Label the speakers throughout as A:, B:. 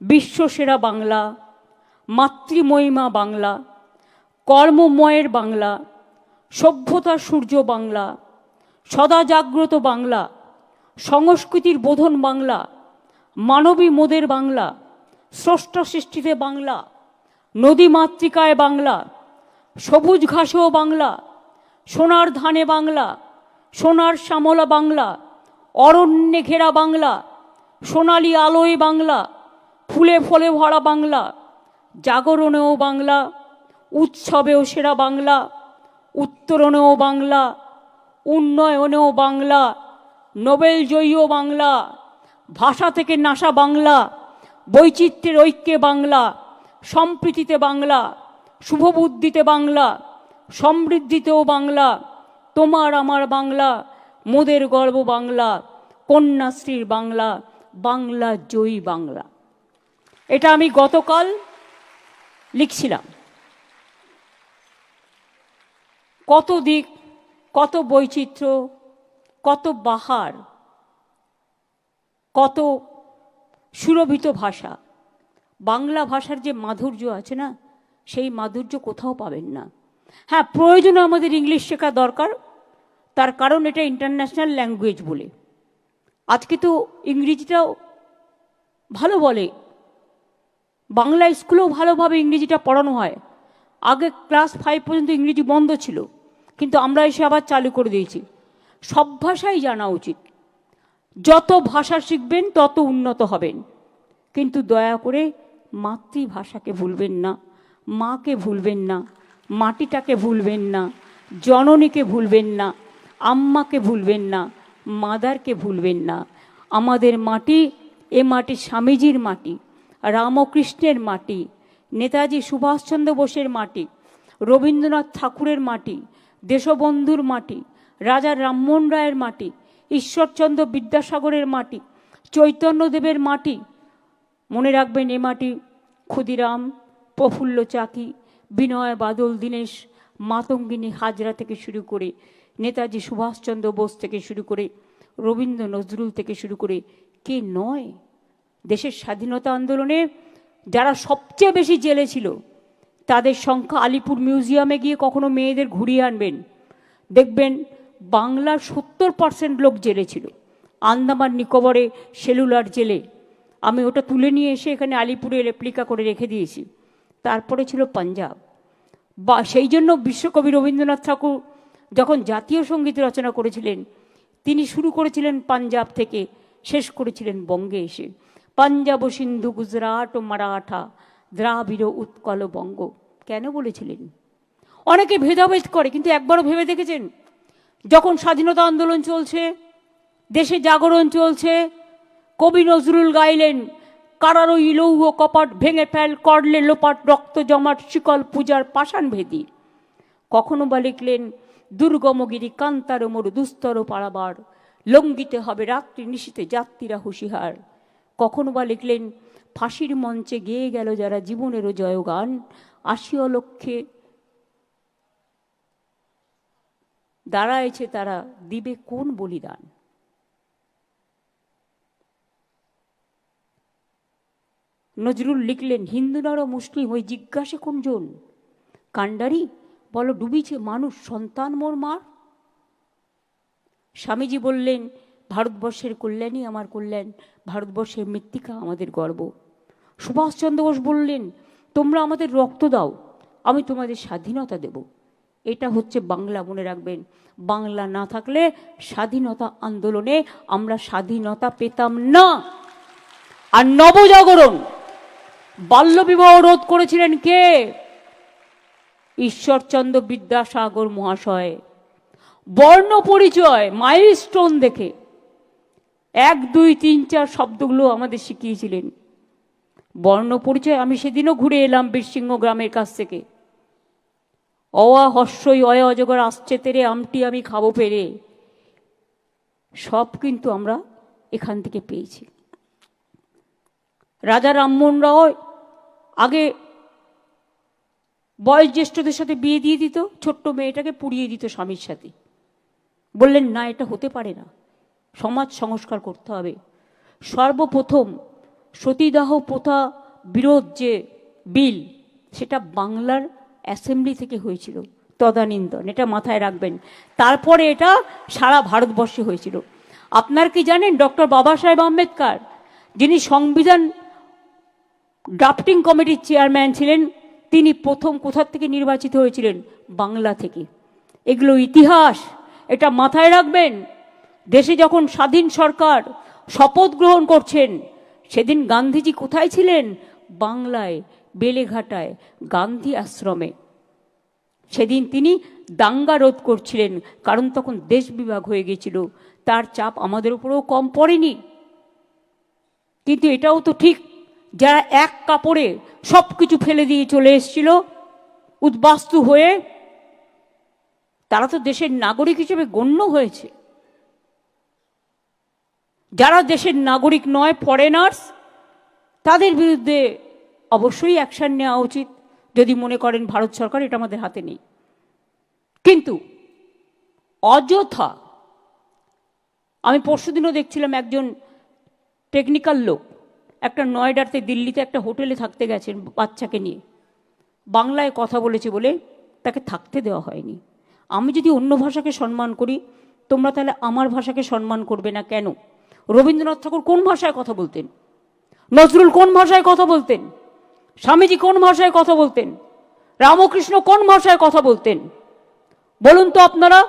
A: বিশ্বসেরা বাংলা, মাতৃমহিমা বাংলা, কর্মময়ের বাংলা সভ্যতার সূর্য বাংলা, সদা জাগ্রত বাংলা, সংস্কৃতির বোধন বাংলা, মানবী মোদের বাংলা, স্রষ্টা সৃষ্টিতে বাংলা, নদী মাতৃকায় বাংলা, সবুজ ঘাসেও বাংলা, সোনার ধানে বাংলা, সোনার শ্যামলা বাংলা, অরণ্যে ঘেরা বাংলা, সোনালি আলোয় বাংলা ফুলে ফলে ভরা বাংলা, জাগরণেও বাংলা, উৎসবেও সেরা বাংলা, উত্তরণেও বাংলা, উন্নয়নেও বাংলা, নোবেল জয়ীও বাংলা, ভাষা থেকে নাসা বাংলা, বৈচিত্র্যের ঐক্যে বাংলা, সম্প্রীতিতে বাংলা, শুভবুদ্ধিতে বাংলা, সমৃদ্ধিতেও বাংলা, তোমার আমার বাংলা, মোদের গর্ব বাংলা, কন্যাশ্রীর বাংলা বাংলা জয়ী বাংলা। এটা আমি গতকাল লিখছিলাম। কত দিক, কত বৈচিত্র্য, কত বাহার, কত সুরভিত ভাষা। বাংলা ভাষার যে মাধুর্য আছে না, সেই মাধুর্য কোথাও পাবেন না। হ্যাঁ প্রয়োজনে আমাদের ইংলিশ শেখা দরকার। তার কারণ এটা ইন্টারন্যাশনাল ল্যাঙ্গুয়েজ বলে। আজকে তো ইংরেজিটাও ভালো বলে। বাংলা স্কুলেও ভালোভাবে ইংরেজিটা পড়ানো হয়। আগে ক্লাস ফাইভ পর্যন্ত ইংরেজি বন্ধ ছিল, কিন্তু আমরা এসে আবার চালু করে দিয়েছি। সব ভাষাই জানা উচিত। যত ভাষা শিখবেন, তত উন্নত হবেন। কিন্তু দয়া করে মাতৃভাষাকে ভুলবেন না, মাকে ভুলবেন না, মাটিটাকে ভুলবেন না, জননীকে ভুলবেন না, আম্মাকে ভুলবেন না, মাদারকে ভুলবেন না। আমাদের মাটি, এ মাটি স্বামীজির মাটি। রামকৃষ্ণের মাটি, নেতাজি সুভাষচন্দ্র বোসের মাটি, রবীন্দ্রনাথ ঠাকুরের মাটি, দেশবন্ধুর মাটি, রাজা রামমোহন রায়ের মাটি, ঈশ্বরচন্দ্র বিদ্যাসাগরের মাটি, চৈতন্যদেবের মাটি। মনে রাখবেন এ মাটি ক্ষুদিরাম, প্রফুল্ল চাকি, বিনয় বাদল দীনেশ, মাতঙ্গিনী হাজরা থেকে শুরু করে নেতাজি সুভাষচন্দ্র বোস থেকে শুরু করে রবীন্দ্র নজরুল থেকে শুরু করে কে নয়? দেশের স্বাধীনতা আন্দোলনে যারা সবচেয়ে বেশি জেলে ছিল, তাদের সংখ্যা আলিপুর মিউজিয়ামে গিয়ে কখনো মেয়েদের ঘুরিয়ে আনবেন। দেখবেন বাংলার সত্তর পার্সেন্ট লোক জেলে ছিল। আন্দামান নিকোবরে সেলুলার জেলে। আমি ওটা তুলে নিয়ে এসে এখানে আলিপুরে রেপ্লিকা করে রেখে দিয়েছি। তারপরে ছিল পাঞ্জাব। বা সেই জন্য বিশ্বকবি রবীন্দ্রনাথ ঠাকুর যখন জাতীয় সংগীত রচনা করেছিলেন, তিনি শুরু করেছিলেন পাঞ্জাব থেকে, শেষ করেছিলেন বঙ্গে এসে। পাঞ্জাব সিন্ধু গুজরাট ও মারাঠা দ্রাবিড় উৎকল বঙ্গ। কেন বলেছিলেন? অনেকে ভেদাভেদ করে, কিন্তু একবারও ভেবে দেখেছেন? যখন স্বাধীনতা আন্দোলন চলছে, দেশে জাগরণ চলছে, কবি নজরুল গাইলেন কারারো ইলৌহ কপাট ভেঙে ফেল, করলে লোপাট রক্ত জমাট, শিকল পূজার পাষাণ ভেদি। কখনো বা লিখলেন, দুর্গমগিরি কান্তার মোর দুস্তর পাড়াবার লঙ্গিতে হবে রাত্রি নিশীতে যাত্রীরা হুঁশিহার কখনো বা লিখলেন, ফাঁসির মঞ্চে গেয়ে গেল যারা জীবনেরও জয়গান আশিও লক্ষ্যে দাঁড়াইছে তারা দিবে কোন বলিদান? নজরুল লিখলেন হিন্দু নর মুসলিম, ওই জিজ্ঞাসে কোনজন কাণ্ডারি? বলো, ডুবিছে মানুষ, সন্তান মোর মার? স্বামীজি বললেন ভারতবর্ষের কল্যাণই আমার কল্যাণ, ভারতবর্ষের মৃত্তিকা আমাদের গর্ব। সুভাষচন্দ্র বোস বললেন, তোমরা আমাদের রক্ত দাও, আমি তোমাদের স্বাধীনতা দেব। এটা হচ্ছে বাংলা, মনে রাখবেন। বাংলা না থাকলে স্বাধীনতা আন্দোলনে আমরা স্বাধীনতা পেতাম না। আর নবজাগরণ, বাল্যবিবাহ রোধ করেছিলেন কে? ঈশ্বরচন্দ্র বিদ্যাসাগর মহাশয়। বর্ণ পরিচয়, মাইলস্টোন দেখে। এক, দুই, তিন, চার শব্দগুলো আমাদের শিখিয়েছিলেন। বর্ণ পরিচয়, আমি সেদিনও ঘুরে এলাম বীরসিংহ গ্রামের কাছ থেকে। অয়া হর্ষই অয় অজগর আসছে তেরে, আমটি আমি খাব পেরে। সব কিন্তু আমরা এখান থেকে পেয়েছি। রাজা রামমোহন রায় আগে বয়োজ্যেষ্ঠদের সাথে বিয়ে দিয়ে দিত, ছোট্ট মেয়েটাকে পুড়িয়ে দিত স্বামীর সাথে। বললেন, না, এটা হতে পারে না। সমাজ সংস্কার করতে হবে। সর্বপ্রথম সতীদাহ প্রথা বিরোধ যে বিল, সেটা বাংলার অ্যাসেম্বলি থেকে হয়েছিল তদানীন্দন এটা মাথায় রাখবেন। তারপরে এটা সারা ভারতবর্ষে হয়েছিল। আপনার কি জানেন ডক্টর বাবা সাহেব আম্বেদকর, যিনি সংবিধান ড্রাফটিং কমিটির চেয়ারম্যান ছিলেন, তিনি প্রথম কোথার থেকে নির্বাচিত হয়েছিলেন? বাংলা থেকে। এগুলো ইতিহাস, এটা মাথায় রাখবেন। দেশে যখন স্বাধীন সরকার শপথ গ্রহণ করছেন, সেদিন গান্ধীজি কোথায় ছিলেন? বাংলায়, বেলেঘাটায়, গান্ধী আশ্রমে। সেদিন তিনি দাঙ্গা রোধ করছিলেন, কারণ তখন দেশ বিভাগ হয়ে গেছিল। তার চাপ আমাদের উপরেও কম পড়েনি। কিন্তু এটাও তো ঠিক, যারা এক কাপড়ে সব কিছু ফেলে দিয়ে চলে এসেছিল, উদ্বাস্তু হয়ে, তারা তো দেশের নাগরিক হিসেবে গণ্য হয়েছে। যারা দেশের নাগরিক নয় ফরেনার্স তাদের বিরুদ্ধে অবশ্যই অ্যাকশন নেওয়া উচিত। যদি মনে করেন ভারত সরকার, এটা আমাদের হাতে নেই। কিন্তু অযথা, আমি পরশুদিনও দেখছিলাম একজন টেকনিক্যাল লোক, একটা নয়ডাতে দিল্লিতে একটা হোটেলে থাকতে গেছেন বাচ্চাকে নিয়ে। বাংলায় কথা বলেছে বলে তাকে থাকতে দেওয়া হয়নি। আমি যদি অন্য ভাষাকে সম্মান করি, তোমরা তাহলে আমার ভাষাকে সম্মান করবে না কেন? রবীন্দ্রনাথ ঠাকুর কোন ভাষায় কথা বলতেন? নজরুল কোন ভাষায় কথা বলতেন? স্বামীজি কোন ভাষায় কথা বলতেন? রামকৃষ্ণ কোন ভাষায় কথা বলতেন? বলুন তো আপনারা,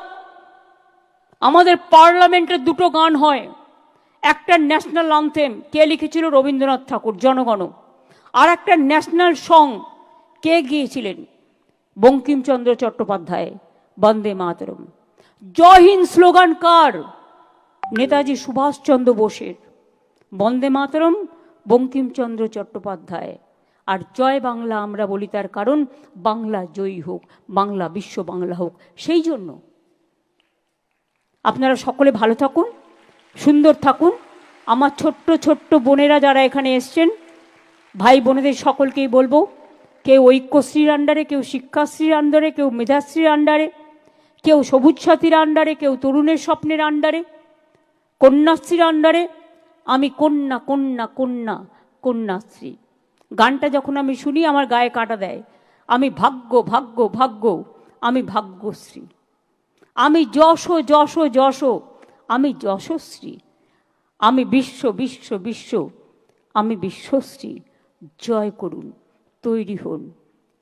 A: আমাদের পার্লামেন্টের দুটো গান হয়। একটা ন্যাশনাল আনথেম, কে লিখেছিল রবীন্দ্রনাথ ঠাকুর, জনগণ। আর একটা ন্যাশনাল সং, কে গিয়েছিলেন? বঙ্কিমচন্দ্র চট্টোপাধ্যায়, বন্দে মাতরম। জয় হিন্দ স্লোগান কার? নেতাজি সুভাষচন্দ্র বোসের বন্দে মাতরম বঙ্কিমচন্দ্র চট্টোপাধ্যায়। আর জয় বাংলা আমরা বলি তার কারণ, বাংলা জয়ী হোক, বাংলা বিশ্ব বাংলা হোক, সেই জন্য। আপনারা সকলে ভালো থাকুন, সুন্দর থাকুন। আমার ছোট্ট ছোট্ট বোনেরা যারা এখানে এসছেন, ভাই বোনেদের সকলকেই বলব, কেউ ঐক্যশ্রীর আন্ডারে, কেউ শিক্ষাশ্রীর আন্ডারে, কেউ মেধাশ্রীর আন্ডারে, কেউ সবুজ সাথীর আন্ডারে, কেউ তরুণের স্বপ্নের আন্ডারে কন্যাশ্রীর আন্ডারে, আমি কন্যা কন্যা কন্যা, কন্যাশ্রী। গানটা যখন আমি শুনি, আমার গায়ে কাটা দেয়। আমি ভাগ্য ভাগ্য ভাগ্য, আমি ভাগ্যশ্রী। আমি যশো যশো, যশ, আমি যশশ্রী। আমি বিশ্ব বিশ্ব বিশ্ব, আমি বিশ্বশ্রী। জয় করুন, তৈরি হন,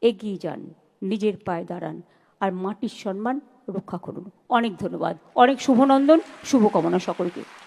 A: এগিয়ে যান, নিজের পায়ে দাঁড়ান, আর মাটির সম্মান রক্ষা করুন। অনেক ধন্যবাদ। অনেক শুভনন্দন শুভকামনা সকলকে।